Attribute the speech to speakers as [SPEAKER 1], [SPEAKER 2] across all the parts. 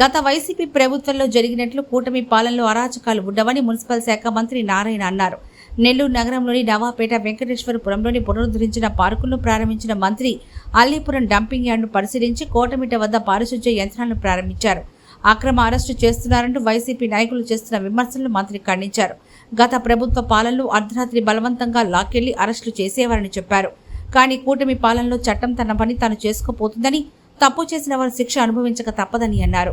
[SPEAKER 1] గత వైసీపీ ప్రభుత్వంలో జరిగినట్లు కూటమి పాలనలో అరాచకాలు ఉండవని మున్సిపల్ శాఖ మంత్రి నారాయణ అన్నారు. నెల్లూరు నగరంలోని నవాపేట వెంకటేశ్వరపురంలోని పునరుద్ధరించిన పార్కులను ప్రారంభించిన మంత్రి అల్లీపురం డంపింగ్ యార్డును పరిశీలించి కోటమిట వద్ద పారిశుధ్య యంత్రాలను ప్రారంభించారు. అక్రమ అరెస్టు చేస్తున్నారంటూ వైసీపీ నాయకులు చేస్తున్న విమర్శలను మంత్రి ఖండించారు. గత ప్రభుత్వ పాలనలో అర్ధరాత్రి బలవంతంగా లాక్కెళ్ళి అరెస్టులు చేసేవారని చెప్పారు. కానీ కూటమి పాలనలో చట్టం తన పని తాను చేసుకోపోతుందని తప్పు చేసిన వారు శిక్ష అనుభవించక తప్పదని అన్నారు.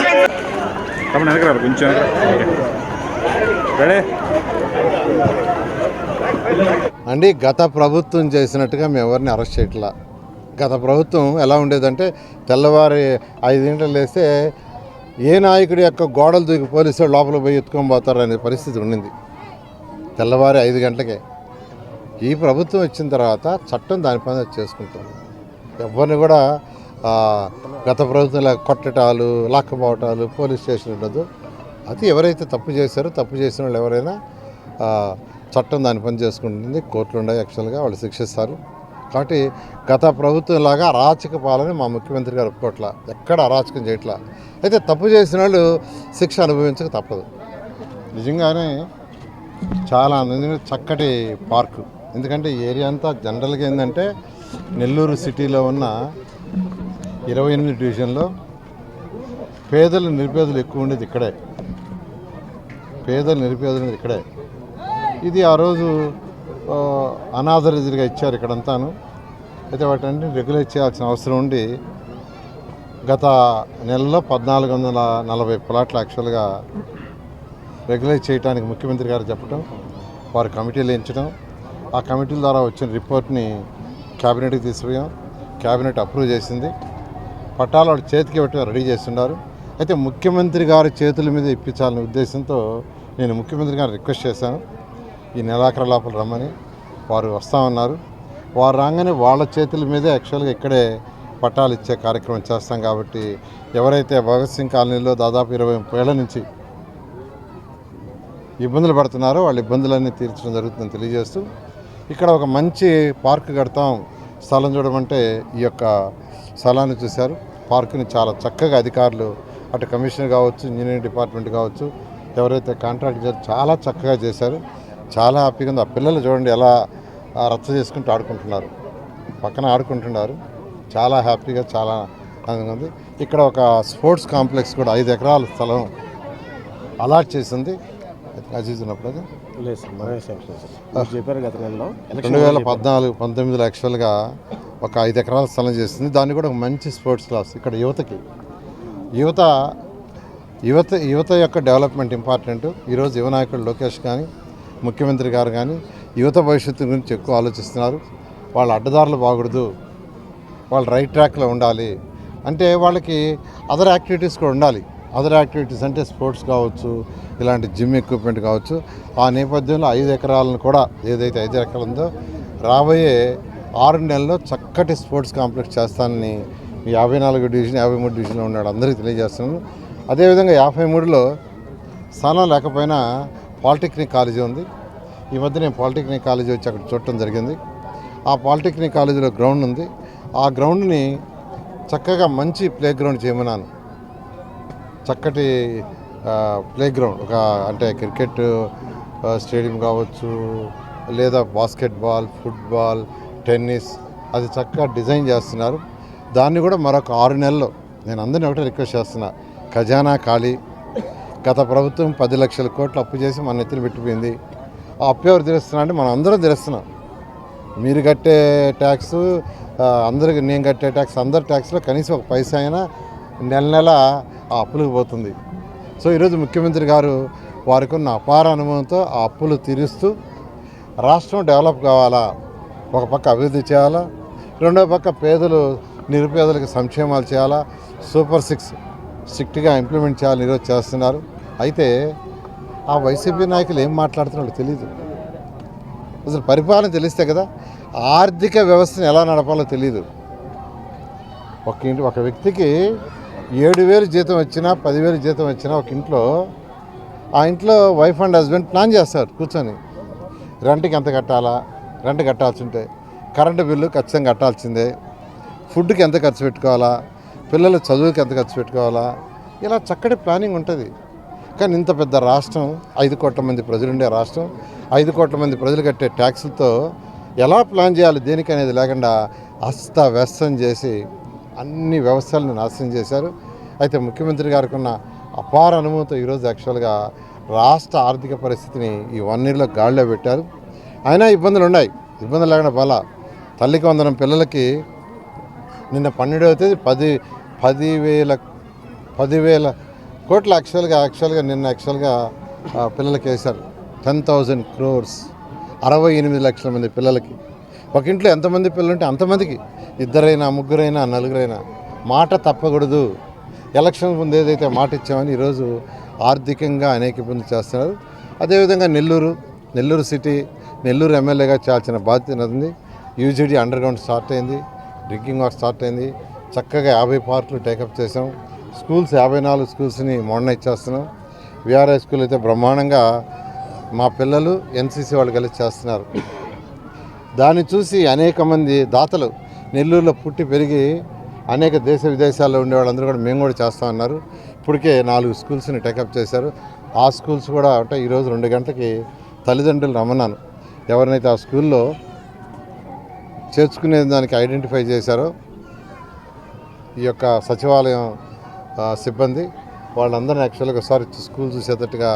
[SPEAKER 2] తమ్ముడు వెనకరా కొంచెం. రెడీ?
[SPEAKER 3] అండి గత ప్రభుత్వం చేసినట్టుగా మేము ఎవరిని అరెస్ట్ చేయట్లా. గత ప్రభుత్వం ఎలా ఉండేదంటే తెల్లవారి ఐదు గంటలు లేస్తే ఏ నాయకుడి యొక్క గోడలు దూకి పోలీసు లోపల పోయి ఎత్తుకొని పోతారు అనే పరిస్థితి ఉండింది. తెల్లవారి ఐదు గంటలకే. ఈ ప్రభుత్వం వచ్చిన తర్వాత చట్టం దాని పని చేసుకుంటుంది. ఎవరిని కూడా గత ప్రభుత్వంలో కొట్టటాలు లాక్కపోవటాలు పోలీస్ స్టేషన్ ఉండదు. అది ఎవరైతే తప్పు చేశారో తప్పు చేసిన వాళ్ళు ఎవరైనా చట్టం దాని పని చేసుకుంటుంది. కోర్టులు ఉన్నాయి యాక్చువల్గా వాళ్ళు శిక్షిస్తారు. కాబట్టి గత ప్రభుత్వం లాగా అరాచక పాలన మా ముఖ్యమంత్రి గారు ఒప్పుకోట్లా. ఎక్కడ అరాచకం చేయట్లా. అయితే తప్పు చేసిన వాళ్ళు శిక్ష అనుభవించక తప్పదు. నిజంగానే చాలా అందమైన చక్కటి పార్కు. ఎందుకంటే ఏరియా అంతా జనరల్గా ఏంటంటే నెల్లూరు సిటీలో ఉన్న ఇరవై ఎనిమిది డివిజన్లో పేదలు నిరుపేదలు ఎక్కువ ఉండేది ఇక్కడే. పేదలు నిరుపేదలు ఉండేది ఇక్కడే. ఇది ఆ రోజు ఆ, ఇచ్చారు ఇక్కడంతాను. అయితే వాటిని రెగ్యులేట్ చేయాల్సిన అవసరం ఉండి గత నెలలో పద్నాలుగు వందల నలభై ప్లాట్లు యాక్చువల్గా రెగ్యులేట్ చేయడానికి ముఖ్యమంత్రి గారు చెప్పడం వారు కమిటీలు ఎంచడం ఆ కమిటీల ద్వారా వచ్చిన రిపోర్ట్ని క్యాబినెట్కి తీసుకుపోయాం. క్యాబినెట్ అప్రూవ్ చేసింది. పట్టాలు వాళ్ళ చేతికి పెట్టి రెడీ చేస్తున్నారు. అయితే ముఖ్యమంత్రి గారి చేతుల మీద ఇప్పించాలనే ఉద్దేశంతో నేను ముఖ్యమంత్రి గారిని రిక్వెస్ట్ చేశాను. ఈ నెలాఖరు లోపల రమ్మని వారు వస్తామన్నారు వారు రాగానే వాళ్ళ చేతుల మీదే యాక్చువల్గా ఇక్కడే పట్టాలు ఇచ్చే కార్యక్రమం చేస్తాం కాబట్టి ఎవరైతే భగత్ సింగ్ కాలనీలో దాదాపు ఇరవై ముప్పై ఏళ్ళ నుంచి ఇబ్బందులు పడుతున్నారో వాళ్ళ ఇబ్బందులన్నీ తీర్చడం జరుగుతుందని తెలియజేస్తూ ఇక్కడ ఒక మంచి పార్క్ కడతాం స్థలం చూడమంటే ఈ యొక్క స్థలాన్ని చూశారు. పార్కుని చాలా చక్కగా అధికారులు అటు కమిషనర్ కావచ్చు ఇంజనీరింగ్ డిపార్ట్మెంట్ కావచ్చు ఎవరైతే కాంట్రాక్ట్ చాలా చక్కగా చేశారు. చాలా హ్యాపీగా ఉంది. ఆ పిల్లలు చూడండి ఎలా రచ్చ చేసుకుంటూ ఆడుకుంటున్నారు. పక్కన ఆడుకుంటున్నారు. చాలా హ్యాపీగా చాలా ఆనందంగా ఉంది. ఇక్కడ ఒక స్పోర్ట్స్ కాంప్లెక్స్ కూడా ఐదు ఎకరాల స్థలం అలాట్ చేసింది. అజీజ్ ఉన్నప్పుడు అది?
[SPEAKER 4] లేదు సార్ చెప్పారు గత నెలలో.
[SPEAKER 3] రెండు వేల పద్నాలుగు పంతొమ్మిదిలో యాక్చువల్గా ఒక ఐదు ఎకరాల స్థలం చేసింది దాన్ని కూడా ఒక మంచి స్పోర్ట్స్ క్లాస్ ఇక్కడ యువతకి. యువత యువత యువత యొక్క డెవలప్మెంట్ ఇంపార్టెంట్. ఈరోజు యువ నాయకుడు లోకేష్ కానీ ముఖ్యమంత్రి గారు కానీ యువత భవిష్యత్తు గురించి ఎక్కువ ఆలోచిస్తున్నారు. వాళ్ళ అడ్డదారులు బాగూడదు. వాళ్ళు రైట్ ట్రాక్లో ఉండాలి. అంటే వాళ్ళకి అదర్ యాక్టివిటీస్ కూడా ఉండాలి. అదర్ యాక్టివిటీస్ అంటే స్పోర్ట్స్ కావచ్చు ఇలాంటి జిమ్ ఎక్విప్మెంట్ కావచ్చు. ఆ నేపథ్యంలో ఐదు ఎకరాలను కూడా ఏదైతే ఐదు ఎకరాలు ఉందో రాబోయే ఆరు నెలల్లో చక్కటి స్పోర్ట్స్ కాంప్లెక్స్ చేస్తానని యాభై నాలుగు డివిజన్ యాభై మూడు డివిజన్లో ఉన్నాడు. అందరికీ తెలియజేస్తున్నాను. అదేవిధంగా యాభై మూడులో స్థానం లేకపోయినా పాలిటెక్నిక్ కాలేజీ ఉంది. ఈ మధ్య నేను పాలిటెక్నిక్ కాలేజీ వచ్చి అక్కడ చూడటం జరిగింది. ఆ పాలిటెక్నిక్ కాలేజీలో గ్రౌండ్ ఉంది. ఆ గ్రౌండ్ని చక్కగా మంచి ప్లే గ్రౌండ్ చేయమన్నాను. చక్కటి ప్లే గ్రౌండ్ ఒక అంటే క్రికెట్ స్టేడియం కావచ్చు లేదా బాస్కెట్బాల్ ఫుట్బాల్ టెన్నిస్ అది చక్కగా డిజైన్ చేస్తున్నారు. దాన్ని కూడా మరొక ఆరు నెలలు నేను అందరిని ఒకటే రిక్వెస్ట్ చేస్తున్నా. ఖజానా ఖాళీ. గత ప్రభుత్వం పది లక్షల కోట్లు అప్పు చేసి మన నెత్తిన పెట్టిపోయింది. ఆ అప్పు ఎవరు తీరుస్తున్నా అంటే మనం అందరం తీరుస్తున్నాం. మీరు కట్టే ట్యాక్స్ అందరికి నేను కట్టే ట్యాక్స్ అందరి ట్యాక్స్లో కనీసం ఒక పైసా అయినా నెల నెల ఆ అప్పులకు పోతుంది. సో ఈరోజు ముఖ్యమంత్రి గారు వారికి ఉన్న అపార అనుభవంతో ఆ అప్పులు తీరుస్తూ రాష్ట్రం డెవలప్ కావాలా? ఒక పక్క అభివృద్ధి చేయాలా? రెండో పక్క పేదలు నిరుపేదలకు సంక్షేమాలు చేయాలా? సూపర్ సిక్స్ స్ట్రిక్ట్గా ఇంప్లిమెంట్ చేయాలని ఈరోజు చేస్తున్నారు. అయితే ఆ వైసీపీ నాయకులు ఏం మాట్లాడుతున్నారో తెలియదు అసలు పరిపాలన తెలిస్తే కదా ఆర్థిక వ్యవస్థను ఎలా నడపాలో తెలియదు ఒక ఇంటి ఒక వ్యక్తికి ఏడు వేలు జీతం వచ్చినా పదివేలు జీతం వచ్చినా ఒక ఇంట్లో ఆ ఇంట్లో వైఫ్ అండ్ హస్బెండ్ ప్లాన్ చేస్తారు కూర్చొని. రెంట్కి ఎంత కట్టాలా? రెంట్ కట్టాల్సి ఉంటే కరెంటు బిల్లు ఖచ్చితంగా కట్టాల్సిందే. ఫుడ్కి ఎంత ఖర్చు పెట్టుకోవాలా? పిల్లల చదువుకి ఎంత ఖర్చు పెట్టుకోవాలా? ఇలా చక్కటి ప్లానింగ్ ఉంటుంది. కానీ ఇంత పెద్ద రాష్ట్రం ఐదు కోట్ల మంది ప్రజలు ఉండే రాష్ట్రం ఐదు కోట్ల మంది ప్రజలు కట్టే ట్యాక్సులతో ఎలా ప్లాన్ చేయాలి? దేనికి అనేది లేకుండా అస్తవ్యస్తం చేసి అన్ని వ్యవస్థలను నాశనం చేశారు. అయితే ముఖ్యమంత్రి గారికి ఉన్న అపార అనుభవంతో ఈరోజు యాక్చువల్గా రాష్ట్ర ఆర్థిక పరిస్థితిని ఈ వన్ ఇయర్లో గాడిలో పెట్టారు. అయినా ఇబ్బందులు ఉన్నాయి. ఇబ్బందులు లేకుండా బల తల్లికి వందనం పిల్లలకి నిన్న పన్నెండవ తేదీ పది పదివేల పదివేల కోట్ల యాక్చువల్గా యాక్చువల్గా నిన్న యాక్చువల్గా పిల్లలకి వేశారు టెన్ థౌజండ్ క్రోర్స్ అరవై ఎనిమిది లక్షల మంది పిల్లలకి. ఒక ఇంట్లో ఎంతమంది పిల్లలు ఉంటే అంతమందికి. ఇద్దరైనా ముగ్గురైనా నలుగురైనా. మాట తప్పకూడదు. ఎలక్షన్ ముందు ఏదైతే మాట ఇచ్చామని ఈరోజు ఆర్థికంగా అనేక ఇబ్బందులు చేస్తున్నారు. అదేవిధంగా నెల్లూరు నెల్లూరు సిటీ నెల్లూరు ఎమ్మెల్యేగా చేయాల్సిన బాధ్యత ఉంది యూజీడీ అండర్ గ్రౌండ్ స్టార్ట్ అయింది. డ్రింకింగ్ వాటర్ స్టార్ట్ అయింది. చక్కగా యాభై పార్కులు టేకప్ చేసాం స్కూల్స్ యాభై నాలుగు స్కూల్స్ని మోడర్నైజ్ చేస్తున్నాం. విఆర్ఐ స్కూల్ అయితే బ్రహ్మాండంగా మా పిల్లలు ఎన్సీసీ వాళ్ళు కలిసి చేస్తున్నారు. దాన్ని చూసి అనేక మంది దాతలు నెల్లూరులో పుట్టి పెరిగి అనేక దేశ విదేశాల్లో ఉండే వాళ్ళందరూ కూడా మేము కూడా చేస్తా ఉన్నారు. ఇప్పటికే నాలుగు స్కూల్స్ని టేకప్ చేశారు. ఆ స్కూల్స్ కూడా అంటే ఈరోజు రెండు గంటలకి తల్లిదండ్రులు రమ్మన్నాను. ఎవరినైతే ఆ స్కూల్లో చేర్చుకునే దానికి ఐడెంటిఫై చేశారో ఈ యొక్క సచివాలయం సిబ్బంది వాళ్ళందరినీ యాక్చువల్గా ఒకసారి స్కూల్ చూసేటట్టుగా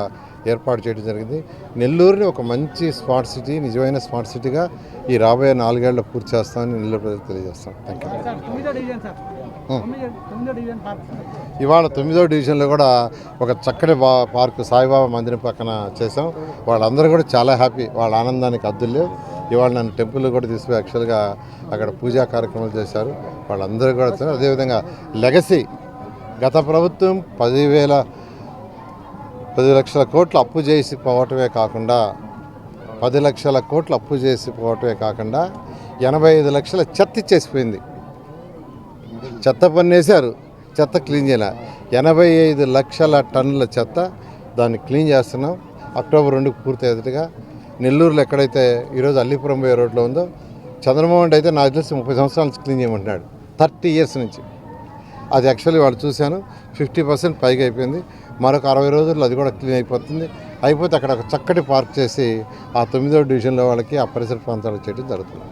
[SPEAKER 3] ఏర్పాటు చేయడం జరిగింది. నెల్లూరుని ఒక మంచి స్మార్ట్ సిటీ నిజమైన స్మార్ట్ సిటీగా ఈ రాబోయే నాలుగేళ్ళలో పూర్తి చేస్తామని నెల్లూరు ప్రజలకు తెలియజేస్తాం. థ్యాంక్ యూ ఇవాళ తొమ్మిదో డివిజన్లో కూడా ఒక చక్కటి బా పార్కు సాయిబాబా మందిరం పక్కన చేసాం వాళ్ళందరూ కూడా చాలా హ్యాపీ. వాళ్ళ ఆనందానికి అద్దులు ఇవాళ నన్ను టెంపుల్ కూడా తీసుకుపోయి యాక్చువల్గా అక్కడ పూజా కార్యక్రమాలు చేశారు. వాళ్ళందరూ కూడా. అదేవిధంగా లెగసీ గత ప్రభుత్వం పదివేల పది లక్షల కోట్లు అప్పు చేసి పోవటమే కాకుండా పది లక్షల కోట్లు అప్పు చేసి పోవటమే కాకుండా ఎనభై ఐదు లక్షల చెత్త ఇచ్చేసిపోయింది. చెత్త పన్నేశారు చెత్త క్లీన్ చేయాలి? ఎనభై ఐదు లక్షల టన్నుల చెత్త దాన్ని క్లీన్ చేస్తున్నాం. అక్టోబర్ రెండుకు పూర్తి అయ్యేట్టుగా నెల్లూరులో ఎక్కడైతే ఈరోజు అల్లిపురం పోయే రోడ్లో ఉందో చంద్రమోహన్ రెడ్డి అయితే నాకు తెలిసి ముప్పై సంవత్సరాల నుంచి క్లీన్ చేయమంటున్నాడు. థర్టీ ఇయర్స్ నుంచి. అది యాక్చువల్లీ వాళ్ళు చూశాను. ఫిఫ్టీ పర్సెంట్ పైగా అయిపోయింది. మరొక అరవై రోజుల్లో అది కూడా క్లీన్ అయిపోతుంది. అయిపోతే అక్కడ ఒక చక్కటి పార్క్ చేసి ఆ తొమ్మిదో డివిజన్లో వాళ్ళకి ఆ పరిసర ప్రాంతాలకు చేయడం జరుగుతుంది.